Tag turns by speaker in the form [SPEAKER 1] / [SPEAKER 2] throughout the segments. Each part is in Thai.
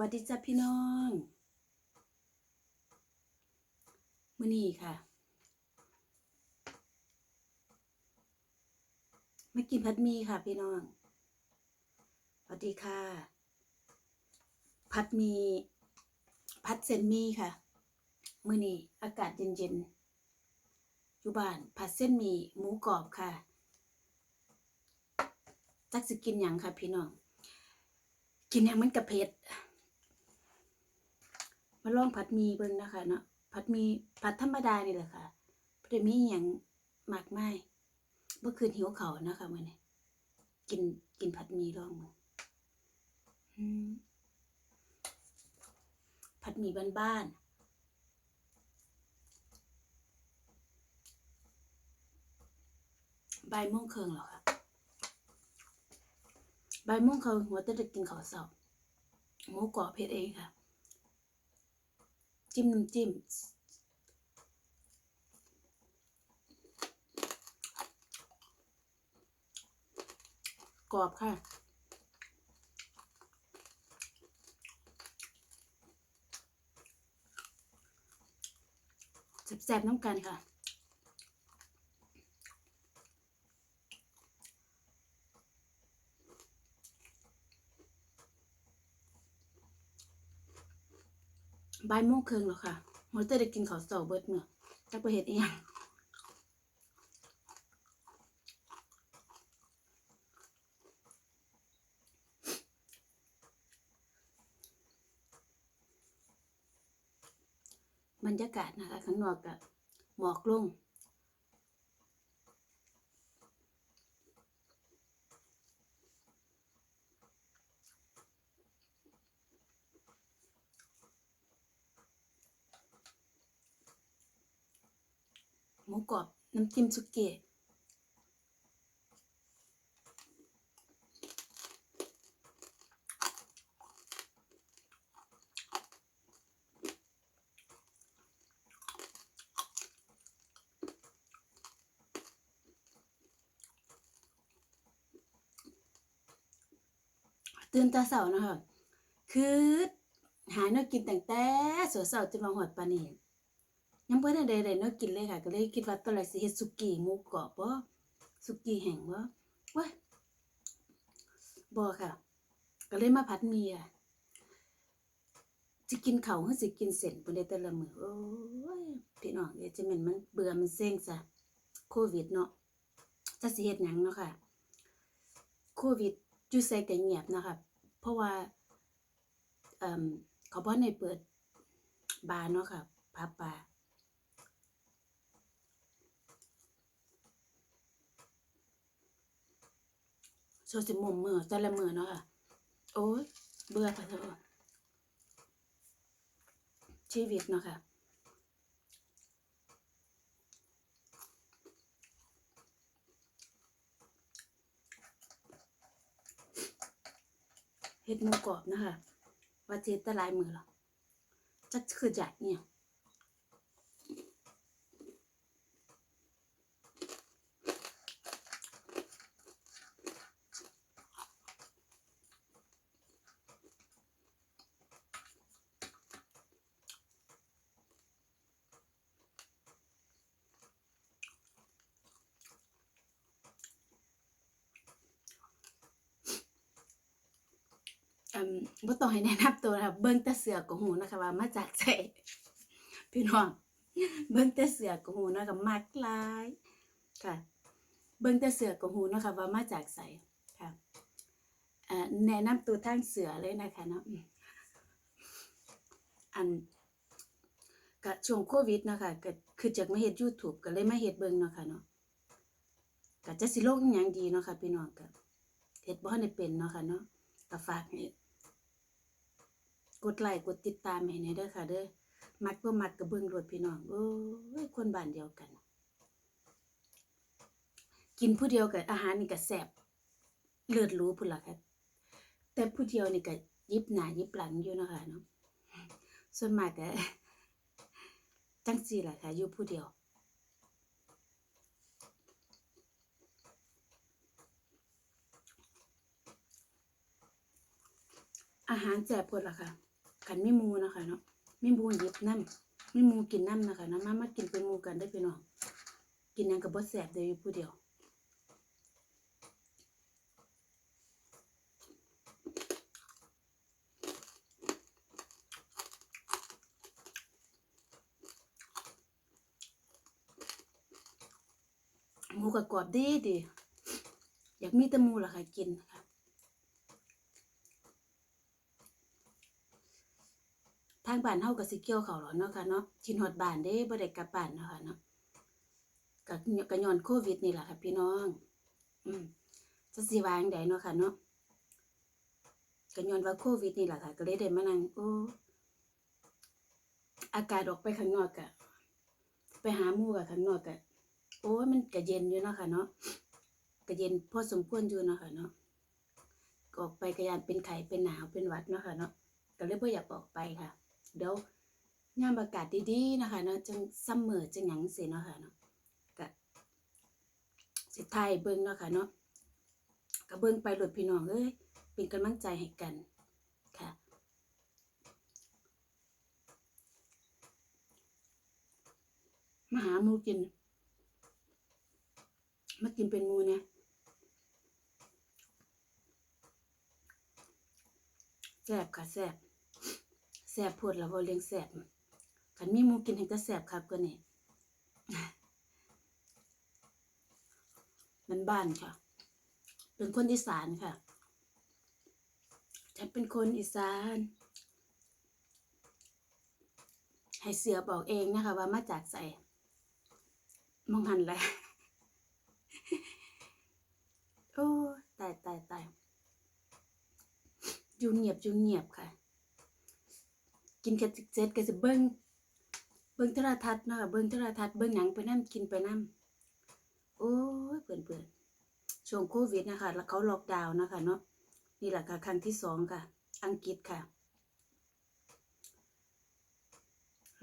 [SPEAKER 1] วัสดีจ้าพี่น้องมื้อนี้ค่ะ มากินผัดหมี่ค่ะพี่น้อง สวัสดีค่ะ ผัดหมี่ผัดเส้นหมี่ค่ะมื้อนี้อากาศเย็นๆอยู่บ้านผัดเส้นหมี่หมูกรอบค่ะ จักสิกินหยังค่ะพี่น้องกินหยังมันกระเผ็ด มาลองผัดหมีเบิ่งนะคะเนาะผัดหมีผัดธรรมดานี่แหละค่ะบ่ได้มีอหยังมากมายเมื่อคืนหิวเขานะคะมื้อนี้กินกินผัดหมีลองมึงอืผัดหมีบ้านๆบ่ายโมงครึ่งแล้วค่ะบ่ายโมงครึ่งหัวจะได้กินข้าวเช้าหมูกรอบเฮ็ดเองค่ะ จิ้มน้ำจิ้มกรอบค่ะ แซ่บๆน้ำกันค่ะ บ่ายโมงครึ่งแล้วค่ะมอเตอร์ได้กินข้าวเสาเบิดเมื่อจักไปเห็ดอีหยังบรรยากาศนะคะข้างนอกกับหมอกลง หมูกรอบน้ำจิ้มสุกี้ตื่นต่เช้านะคะคือหาแนวกินแตั้งแต่สวยเช้าจนมาหอดปานนี้ ยังบ่ได้ได้ได้แนวกินเลยค่ะ ก็เลยคิดว่าตอนแรกสิเฮ็ดสุกี้หมูกรอบบ่สุกี้แห้งบ่ว้าบ่ค่ะ ก็เลยมาผัดหมี่อะสิกินเขาวหรือสิกินเส้นบ่ได้แต่ละมื้อโอ้ยพี่น้องเอ้ยจะแม่นมันเบื่อมันเซ็งซะโควิดเนาะจักสิเฮ็ดหยังเนาะค่ะ โควิดอยู่ไสก็เงียบนะคะเพราะว่าเอ่อเขาบ่ได้เปิดบาร์เนาะค่ะผับบาร์ ซสิมุมมือแต่ละมือเนาะค่ะ โอ้ยเบื่อค่ะเธอชีวิตเนาะค่ะเฮ็ดหมูกรอบนะคะว่าเจ็ดแต่หลายมือหรอจักคือจัดเนี่ย บ่ต้องให้แนะนำตัวนะคะเบิ่งแต่เสือก็ฮู้นะคะว่ามาจากไสพี่น้องเบิ่งแต่เสือก็ฮู้นะคะมักลายค่ะ เบิ่งแต่เสือก็ฮู้นะคะว่ามาจากไสค่ะแนะนำตัวทางเสือเลยนะคะเนาะอันก็ช่วงโควิดนะคะก็คือจากมาเฮ็ด YouTube ก็เลยมาเฮ็ดเบิ่งเนาะค่ะเนาะก็จะสิโลงอิหยังดีเนาะค่ะพี่น้องก็เฮ็ดบ่ทันได้เป็นเนาะค่ะเนาะก็ฝากให้ กดไลค์กดติดตามให้แหน่เด้อค่ะ เด้อมักบ่มักก็เบิ่งโลดพี่น้องโอ้ยคนบ้านเดียวกัน กินผู้เดียวก็อาหารนี่ก็แซ่บเลิศหรูพุ่นล่ะค่ะแต่ผู้เดียวนี่ก็ยิบหน้ายิบหลังอยู่นะคะเนาะส่วนมากก็จังซี่ล่ะค่ะอยู่ผู้เดียวอาหารแสบพดล่ะค่ะ ขันไม่มูนะคะเนาะไม่มูหยิบน้ำไม่มูกินน้ำนะคะเนาะมามากินเป็นมูกันได้พี่น้องกินยังกับบ่แสบเดียวอยู่ผู้เดียวหมูกับกรอบดีดีอยากมีแต่หมูล่ะค่ะกินค่ะางบ้านเฮาก็สิเกี่ยวเขาวแล้วเนาะค่ะเนาะชินฮอดบ้านเด้บ่ได้กลับบ้านเนาะค่ะเนาะก็ก็ย้อนโควิดนี่แหละค่ะ พี่น้อง อืมจะสิว่าจั่งใดเนาะค่ะเนาะก็ย้อนว่าโควิดนี่แหละค่ะ ก็เลยได้มานั่งโอ้อากาศออกไปข้างนอกก็ไปหาหมู่กับข้างนอกก็โอ้ยมันก็เย็นอยู่เนาะค่ะเนาะก็เย็นพอสมควรอยู่เนาะค่ะเนาะออกไปก็ยานเป็นไข้เป็นหนาวเป็นหวัดเนาะค่ะเนาะก็เลยบ่อยากออกไปค่ะ เดี๋ยวยามอากาศดีๆนะคะเนาะจังซัมเมอร์จังหยังสิเนาะค่ะเนาะก็สิถ่ายเบิ่งเนาะค่ะเนาะก็เบิ่งไปโลดพี่น้องเอ้ยเป็นกำลังใจให้กันค่ะมาหาหมูกิน มากินเป็นหมูเนี่ยแซ่บค่ะแซ่บ แสบปวดแล้วบ่เลี้ยงแสบคันมีหมูกินให้ก็แสบครับก็นี่มันบ้านค่ะ เป็นคนอีสานค่ะ ฉันเป็นคนอีสาน ให้เสือบอกเองนะคะ ว่ามาจากใส่มองหันแหละโอ้ตายตายตายอยู่เงียบอยู่เงียบค่ะ กินกะจิเจ็ดกะสิเบิ้งเบิ้งโทรทัศน์เนาะเบิ้งโทรทัศน์เบิ้งหนังไปนํกินไปนํโอ้ยเปื่อนเปื่อนช่วงโควิดนะคะ แล้วเขาล็อกดาวน์นะคะเนาะนี่แหละค่ะครั้งที่สองค่ะ อังกฤษค่ะ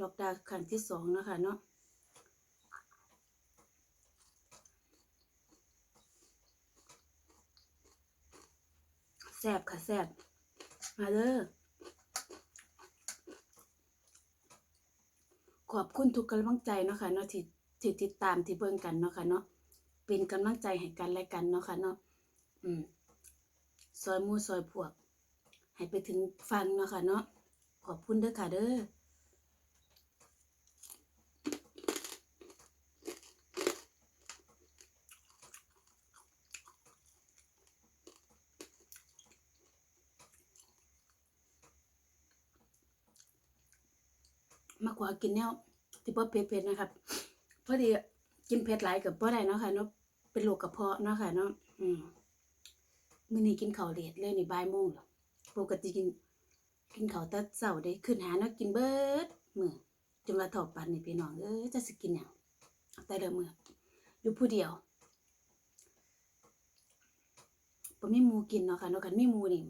[SPEAKER 1] ล็อกดาวน์ครั้งที่สองนะคะเนาะแซบค่ะแซบมาเด้อ ขอบคุณทุกกำลังใจเนาะค่ะเนาะที่ที่ติดตามที่เบิ่งกันเนาะค่ะเนาะเป็นกำลังใจให้กันและกันเนาะค่ะเนาะอืมซอยมูซอยพวก ให้ไปถึงฟังเนาะค่ะเนาะขอบคุณเด้อค่ะเด้อ ขอกินแนวที่บ่เผ็ดๆนะครับพอดีกินเผ็ดหลายกับบ่ได้เนาะค่ะเนาะเป็นโรคกระเพาะเนาะค่ะเนาะอืมมื้อนี้กินข้าวเลทเลยนี่บ่ายโมงแล้วปกติกินกินข้าวแต่เช้าได้ขึ้นหาเนาะกินเบิดมื้อจนว่าเฒ่าปานนี้พี่น้องเอ้ยจะสิกินหยังแต่ละมื้ออยู่ผู้เดียวบ่มีหมู่กินเนาะค่ะเนาะคันมีหมู่นี่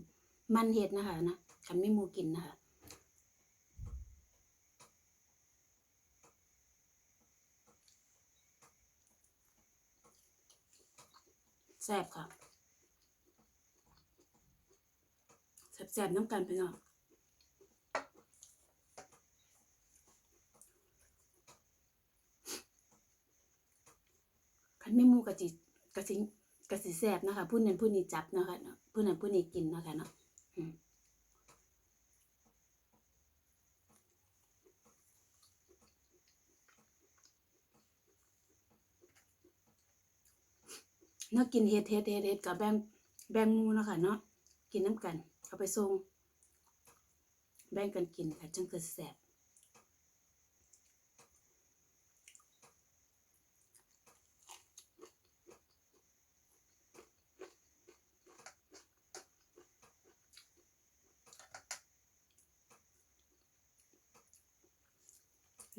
[SPEAKER 1] มันเฮ็ดนะคะนะคันมีหมู่กินนะคะ แซ่บค่ะแซ่บๆน้ำกันไปเน้องคันไม่มูกะจิกะสิกะสิแซ่บนะคะ ผู้นั้นผู้นี้จับนะคะผู้นั้นผู้นี้กินนะคะเนาะ เนาะกินเฮ็ดเฮ็ดเฮ็ดเฮ็ดกับแบงแบงมูเนาะค่ะเนาะกินน้ำกัน เอาไปส่งแบ่งกันกินค่ะจังเกิดแซ่บ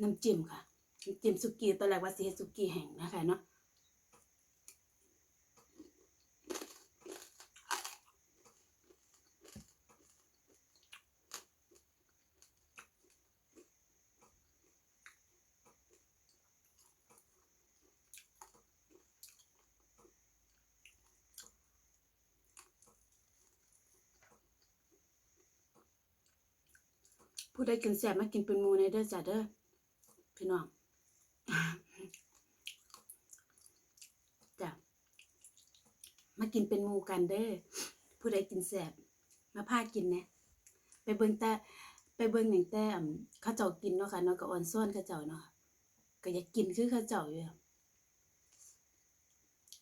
[SPEAKER 1] น้ำจิ้มค่ะน้ำจิ้มสุกี้ตอนแรกว่าสิเฮ็ดสุกี้แห้งนะคะเนาะ ผู้ใดกินแซ่บมากินเป็นมูในเด้อจ้ะเด้อพี่น้องจ้ะมากินเป็นมูกันเด้อผู้ใดกินแซ่บมาพากินแหน่ไปเบิ่งแต่ไปเบิ่งหยังแต่อั่นเขาเจ้ากินเนาะค่ะเนาะก็อ่อนซ้อนเขาเจ้าเนาะก็อยากกินคือเขาเจ้าอยู่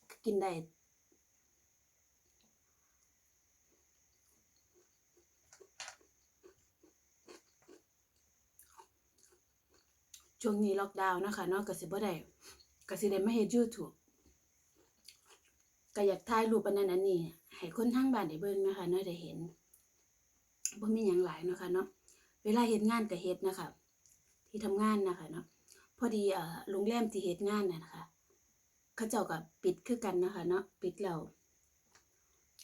[SPEAKER 1] ก็กินได้ ช่วงนี้ล็อกดาวน์นะคะเนาะก็สิบ่ได้ก็สิได้มาเฮ็ด YouTube ก็อยากถ่ายรูปอันนั้นอันนี้ให้คนทางบ้านได้เบิ่งนะคะเนาะได้เห็นบ่มีหยังหลายเนาะค่ะเนาะเวลาเฮ็ดงานก็เฮ็ดนะคะที่ทำงานนะคะเนาะพอดีเอ่อโรงแรมที่เฮ็ดงานน่ะนะคะเขาเจ้าก็ปิดคือกันนะคะเนาะปิดแล้ว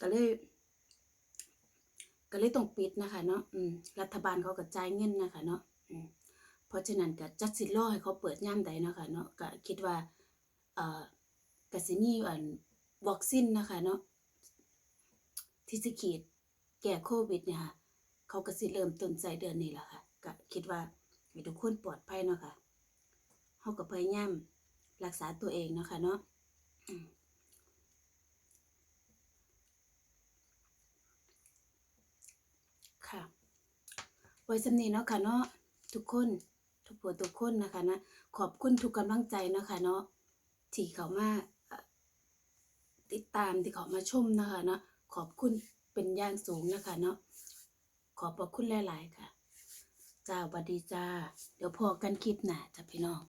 [SPEAKER 1] ก็เลยก็เลยต้องปิดนะคะเนาะอืมรัฐบาลเขาก็จ่ายเงินนะคะเนาะอืม เพราะฉะนั้นก็จักสิรอให้เขาเปิดย่ามใดเนาะค่ะเนาะก็คิดว่าเอ่อกสิมีอันวัคซีนนะคะเนาะที่สิฉีดแก้โควิดเนี่ยค่ะเขาก็สิเริ่มต้นใส่เดือนนี้แหละค่ะก็คิดว่าให้ทุกคนปลอดภัยเนาะค่ะเฮาก็พยายามรักษาตัวเองเนาะค่ะเนาะค่ะไว้สำนีเนาะค่ะเนาะทุกคน ทุกผู้ทุกคนนะคะนะขอบคุณทุกกำลังใจนะคะเนาะที่เขามาติดตามที่เขามาชมนะคะเนาะขอบคุณเป็นอย่างสูงนะคะเนาะขอบพระคุณหลาย ๆ ค่ะจ้าสวัสดีจ้า เดี๋ยวพอกันคลิปหน้าจ้ะพี่น้อง